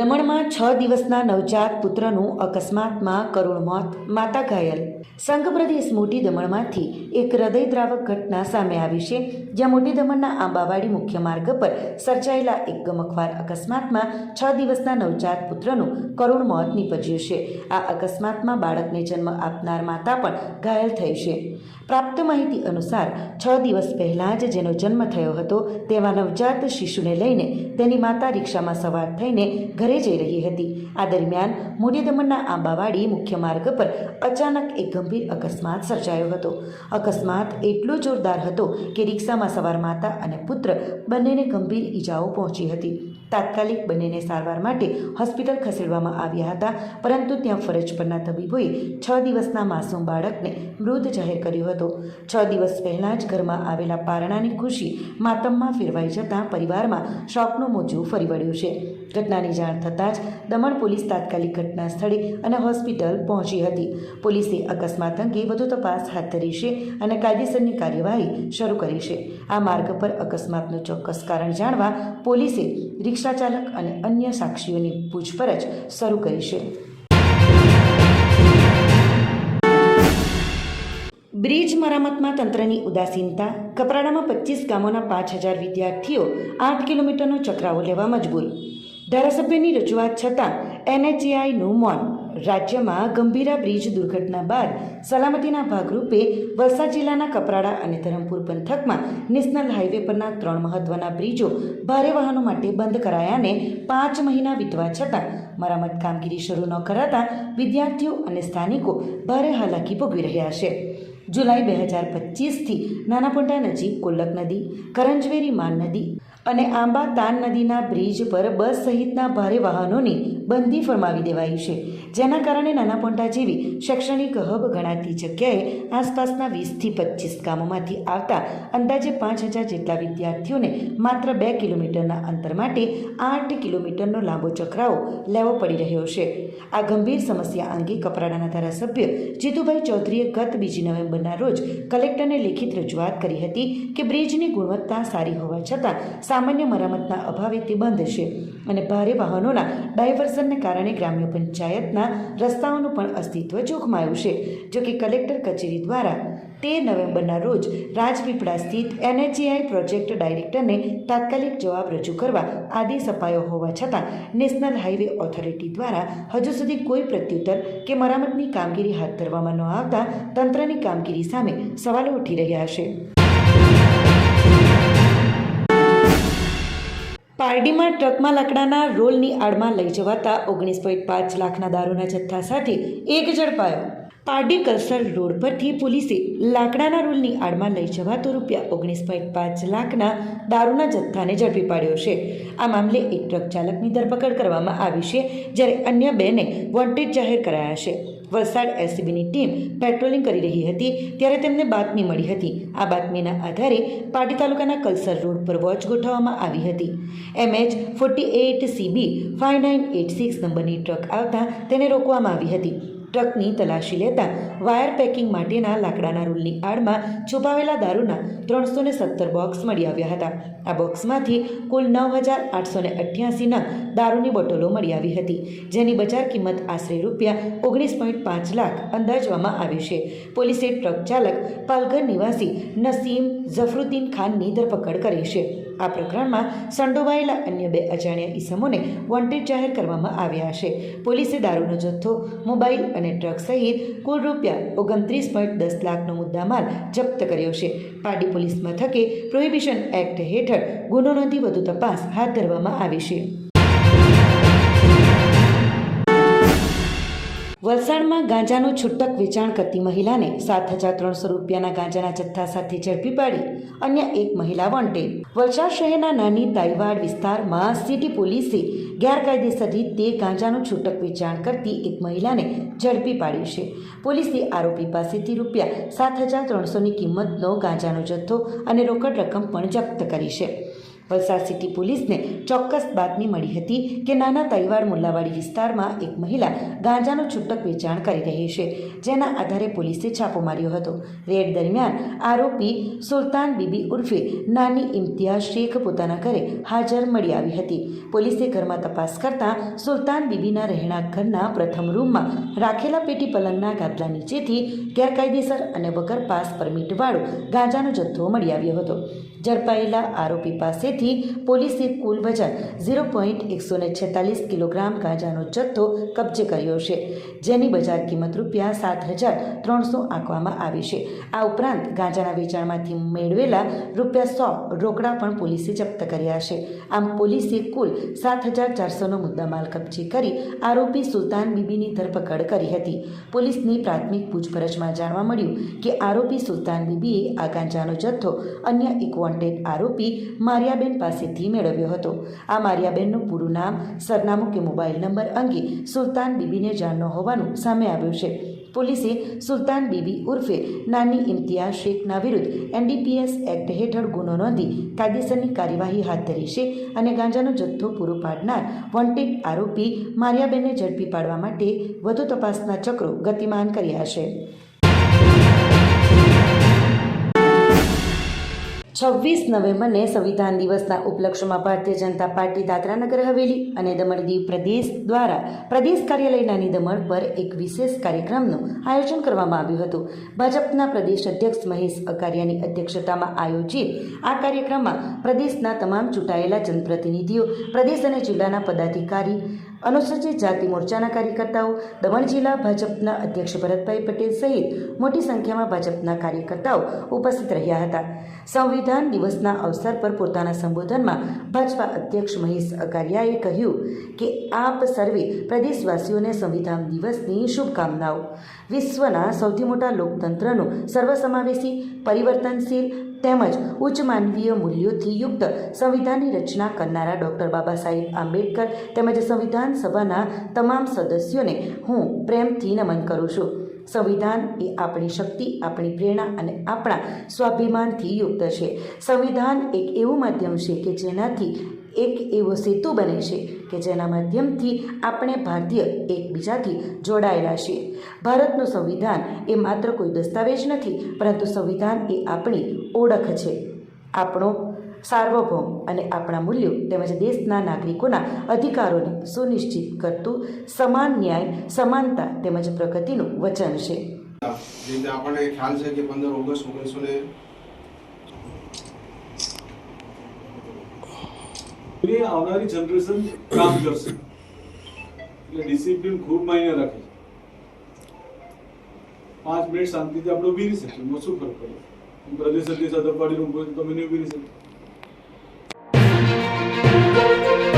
દમણમાં છ દિવસના નવજાત પુત્રનું અકસ્માતમાં કરુણ મોત માતા ઘાયલ. સંઘ પ્રદેશ મોટી દમણમાંથી એક હૃદયદ્રાવક ઘટના સામે આવી છે, જ્યાં મોટી દમણના આંબાવાડી મુખ્ય માર્ગ પર સર્જાયેલા એક ગમખવાર અકસ્માતમાં છ દિવસના નવજાત પુત્રનું કરુણ મોત નીપજ્યું છે. આ અકસ્માતમાં બાળકને જન્મ આપનાર માતા પણ ઘાયલ થઈ છે. પ્રાપ્ત માહિતી અનુસાર, છ દિવસ પહેલાં જ જેનો જન્મ થયો હતો, તેવા નવજાત શિશુને લઈને તેની માતા રિક્ષામાં સવાર થઈને ઘરે જઈ રહી હતી. આ દરમિયાન મૂડી દમણના આંબાવાડી મુખ્ય માર્ગ પર અચાનક એક ગંભીર અકસ્માત સર્જાયો હતો. અકસ્માત એટલો જોરદાર હતો કે રિક્ષામાં સવાર માતા અને પુત્ર બંનેને ગંભીર ઈજાઓ પહોંચી હતી. તાત્કાલિક બંનેને સારવાર માટે હોસ્પિટલ ખસેડવામાં આવ્યા હતા, પરંતુ ત્યાં ફરજ પરના તબીબોએ છ દિવસના માસૂમ બાળકને મૃત જાહેર કર્યો હતો. છ દિવસ પહેલાં જ ઘરમાં આવેલા પારણાની ખુશી માતમમાં ફેરવાઈ જતાં પરિવારમાં શોકનું મોજું ફરી વળ્યું છે. ઘટનાની જાણ થતાં જ દમણ પોલીસ તાત્કાલિક ઘટના સ્થળે અને હોસ્પિટલ પહોંચી હતી. પોલીસે અકસ્માત અંગે વધુ તપાસ હાથ ધરી છે અને કાયદેસરની કાર્યવાહી શરૂ કરી છે. આ માર્ગ પર અકસ્માતનું ચોક્કસ કારણ જાણવા પોલીસે રિક્ષા ચાલક અને અન્ય સાક્ષીઓની પૂછપરછ શરૂ કરી છે. બ્રિજ મરામતમાં તંત્રની ઉદાસીનતા, કપરાડામાં પચીસ ગામોના પાંચ હજાર વિદ્યાર્થીઓ આઠ કિલોમીટરનો ચક્રાવો લેવા મજબૂર. ધારાસભ્યની રજૂઆત છતાં એનએચએઆઈનું મૌન રાજ્યમાં ગંભીરા બ્રિજ દુર્ઘટના બાદ સલામતીના ભાગરૂપે વલસાડ જિલ્લાના કપરાડા અને ધરમપુર પંથકમાં નેશનલ હાઈવે પરના ત્રણ મહત્વના બ્રિજો ભારે વાહનો માટે બંધ કરાયાને પાંચ મહિના વીતવા છતાં મરામત કામગીરી શરૂ ન કરાતા વિદ્યાર્થીઓ અને સ્થાનિકો ભારે હાલાકી ભોગવી રહ્યા છે. જુલાઈ બે હજાર પચીસથી નાનાપોટા નજીક કોલક નદી, કરંજવેરી માન નદી અને આંબા તાન નદીના બ્રિજ પર બસ સહિતના ભારે વાહનોની બંધી ફરમાવી દેવાઈ છે. જેના કારણે નાનાપોંટા જેવી શૈક્ષણિક હબ ગણાતી જગ્યાએ આસપાસના વીસથી પચીસ ગામોમાંથી આવતા અંદાજે પાંચ હજાર જેટલા વિદ્યાર્થીઓને માત્ર બે કિલોમીટરના અંતર માટે આઠ કિલોમીટરનો લાંબો ચકરાવો લેવો પડી રહ્યો છે. આ ગંભીર સમસ્યા અંગે કપરાડાના ધારાસભ્ય જીતુભાઈ ચૌધરીએ ગત બીજી નવેમ્બરના રોજ કલેક્ટરને લેખિત રજૂઆત કરી હતી કે બ્રિજની ગુણવત્તા સારી હોવા છતાં સામાન્ય મરામતના અભાવે તે બંધ છે અને ભારે વાહનોના ડાયવર્ઝનને કારણે ગ્રામ્ય પંચાયતના રસ્તાઓનું પણ અસ્તિત્વ જોખમાયું છે જોકે કલેક્ટર કચેરી દ્વારા તેર નવેમ્બરના રોજ રાજપીપળા સ્થિત એનએચઆઈ પ્રોજેક્ટ ડાયરેક્ટરને તાત્કાલિક જવાબ રજૂ કરવા આદેશ અપાયો હોવા છતાં નેશનલ હાઈવે ઓથોરિટી દ્વારા હજુ સુધી કોઈ પ્રત્યુત્તર કે મરામતની કામગીરી હાથ ધરવામાં ન આવતા તંત્રની કામગીરી સામે સવાલો ઉઠી રહ્યા છે. પારડીમાં ટ્રકમાં લાકડાના રોલની આડમાં લઈ જવાતા ઓગણીસ પોઈન્ટ પાંચ લાખના દારૂના જથ્થા સાથે એક ઝડપાયો. પારડી કલસર રોડ પરથી પોલીસે લાકડાના રોલની આડમાં લઈ જવાતો રૂપિયા ઓગણીસ પોઈન્ટ પાંચ લાખના દારૂના જથ્થાને ઝડપી પાડ્યો છે. આ મામલે એક ટ્રક ચાલકની ધરપકડ કરવામાં આવી છે, જ્યારે અન્ય બેને વોન્ટેડ જાહેર કરાયા છે. વલસાડ એસસીબીની ટીમ પેટ્રોલિંગ કરી રહી હતી ત્યારે તેમને બાતમી મળી હતી. આ બાતમીના આધારે પાટી તાલુકાના કલસર રોડ પર વોચ ગોઠવવામાં આવી હતી. MH forty eight CB five nine eight six નંબરની ટ્રક આવતા તેને રોકવામાં આવી હતી. ટ્રકની તલાશી લેતા વાયર પેકિંગ માટેના લાકડાના રૂલની આડમાં છુપાવેલા દારૂના ત્રણસો ને સત્તર બોક્સ મળી આવ્યા હતા. આ બોક્સમાંથી કુલ નવ હજાર આઠસો ને અઠ્યાસીના દારૂની બોટલો મળી આવી હતી, જેની બજાર કિંમત આશરે રૂપિયા ઓગણીસ પોઈન્ટ પાંચ લાખ અંદાજવામાં આવી છે. પોલીસે ટ્રક ચાલક પાલઘર નિવાસી નસીમ ઝફરુદ્દીન ખાનની ધરપકડ કરી છે. આ પ્રકરણમાં સંડોવાયેલા અન્ય બે અજાણ્યા ઈસમોને વોન્ટેડ જાહેર કરવામાં આવ્યા છે. પોલીસે દારૂનો જથ્થો, મોબાઈલ અને ટ્રક સહિત કુલ રૂપિયા ઓગણત્રીસ પોઈન્ટ દસ લાખનો મુદ્દામાલ જપ્ત કર્યો છે. પારડી પોલીસ મથકે પ્રોહિબિશન એક્ટ હેઠળ ગુનો નોંધી વધુ તપાસ હાથ ધરવામાં આવી છે. વલસાડમાં ગાંજાનું છૂટક વેચાણ કરતી મહિલાને સાત હજાર ત્રણસો રૂપિયાના ગાંજાના જથ્થા સાથે ઝડપી પાડી અન્ય એક મહિલા વોન્ટેડ વલસાડ શહેરના નાની તાઈવાડ વિસ્તારમાં સિટી પોલીસે ગેરકાયદેસર રીતે ગાંજાનું છૂટક વેચાણ કરતી એક મહિલાને ઝડપી પાડી છે. પોલીસે આરોપી પાસેથી રૂપિયા સાત હજાર ત્રણસોની કિંમતનો ગાંજાનો જથ્થો અને રોકડ રકમ પણ જપ્ત કરી છે. વલસાડ સિટી પોલીસને ચોક્કસ બાતમી મળી હતી કે નાના તૈવાર મુલ્લાવાડી વિસ્તારમાં એક મહિલા ગાંજાનું છૂટક વેચાણ કરી રહી છે, જેના આધારે પોલીસે છાપો માર્યો હતો. રેડ દરમિયાન આરોપી સુલતાન બીબી ઉર્ફે નાની ઇમ્તિયાઝ શેખ પોતાના ઘરે હાજર મળી આવી હતી. પોલીસે ઘરમાં તપાસ કરતાં સુલતાન બીબીના રહેણાંક ઘરના પ્રથમ રૂમમાં રાખેલા પેટી પલંગના ગાદલા નીચેથી ગેરકાયદેસર અને વગર પાસ પરમિટવાળો ગાંજાનો જથ્થો મળી આવ્યો હતો. ઝડપાયેલા આરોપી પાસેથી પોલીસે કુલ વજન ઝીરો પોઈન્ટ એકસો ને છેતાલીસ કિલોગ્રામ ગાંજાનો જથ્થો કબજે કર્યો છે. જેની બજાર કિંમત રૂપિયા સાત હજાર ત્રણસો આંકવામાં આવી છે. આ ઉપરાંત ગાંજાના વેચાણમાંથી મેળવેલા રૂપિયા સો રોકડા પણ પોલીસે જપ્ત કર્યા છે. આમ પોલીસે કુલ સાત હજાર ચારસોનો મુદ્દામાલ કબજે કરી આરોપી સુલતાન બીબીની ધરપકડ કરી હતી. પોલીસની પ્રાથમિક પૂછપરછમાં જાણવા મળ્યું કે આરોપી સુલતાન બીબીએ આ ગાંજાનો જથ્થો અન્ય એક વોન્ટેડ આરોપી મારિયાબેન પાસેથી મેળવ્યો હતો. આ મારિયાબેનનું પૂરું નામ, સરનામું કે મોબાઈલ નંબર અંગે સુલતાન બીબીને જાણ ન હોવાનું સામે આવ્યું છે. પોલીસે સુલતાન બીબી ઉર્ફે નાની ઇમ્તિયાઝ શેખના વિરુદ્ધ એનડીપીએસ એક્ટ હેઠળ ગુનો નોંધી કાયદેસરની કાર્યવાહી હાથ ધરી છે અને ગાંજાનો જથ્થો પૂરો પાડનાર વોન્ટેડ આરોપી મારિયાબેનને ઝડપી પાડવા માટે વધુ તપાસના ચક્રો ગતિમાન કર્યા છે. છવ્વીસ નવેમ્બરને સંવિધાન દિવસના ઉપલક્ષ્યમાં ભારતીય જનતા પાર્ટી દાદરાનગર હવેલી અને દમણ દીવ પ્રદેશ દ્વારા પ્રદેશ કાર્યાલય નાની દમણ પર એક વિશેષ કાર્યક્રમનું આયોજન કરવામાં આવ્યું હતું. ભાજપના પ્રદેશ અધ્યક્ષ મહેશ અકારિયાની અધ્યક્ષતામાં આયોજિત આ કાર્યક્રમમાં પ્રદેશના તમામ ચૂંટાયેલા જનપ્રતિનિધિઓ, પ્રદેશ અને જિલ્લાના પદાધિકારી અનુસૂચિત જાતિ મોરચાના કાર્યકર્તાઓ, દમણ જિલ્લા ભાજપના અધ્યક્ષ ભરતભાઈ પટેલ સહિત મોટી સંખ્યામાં ભાજપના કાર્યકર્તાઓ ઉપસ્થિત રહ્યા હતા. સંવિધાન દિવસના અવસર પર પોતાના સંબોધનમાં ભાજપા અધ્યક્ષ મહેશ અકારિયાએ કહ્યું કે આપ સર્વે પ્રદેશવાસીઓને સંવિધાન દિવસની શુભકામનાઓ. વિશ્વના સૌથી મોટા લોકતંત્રનું સર્વસમાવેશી, પરિવર્તનશીલ તેમજ ઉચ્ચ માનવીય મૂલ્યોથી યુક્ત સંવિધાનની રચના કરનારા ડૉક્ટર બાબા સાહેબ આંબેડકર તેમજ સંવિધાન સભાના તમામ સદસ્યોને હું પ્રેમથી નમન કરું છું. સંવિધાન એ આપણી શક્તિ, આપણી પ્રેરણા અને આપણા સ્વાભિમાનથી યુક્ત છે. સંવિધાન એક એવું માધ્યમ છે કે જેનાથી એક એવો સેતુ બને છે કે જેના માધ્યમથી આપણે ભારતીય એકબીજાથી જોડાયેલા છીએ. ભારતનું સંવિધાન એ માત્ર કોઈ દસ્તાવેજ નથી, પરંતુ સંવિધાન એ આપણી ઓળખ છે. આપણો સાર્વભૌમ અને આપણા મૂલ્યો તેમજ દેશના નાગરિકોના અધિકારોને સુનિશ્ચિત કરતું સમાન ન્યાય સમાનતા તેમજ પ્રગતિનું વચન છે. આપણને ખ્યાલ છે કે પંદર ઓગસ્ટ ઓગણીસો ને આવનારી જનરેશન કામ કરશે. એટલે ડિસિપ્લિન ખૂબ માયને રાખે પાંચ મિનિટ શાંતિથી આપણે ઊભી રહી શકીએ. શું ફરક પડે? પ્રદેશ અધ્યક્ષ સાથે પાડીને ઊભો તમે નહીં ઊભી રહી શકો thank you.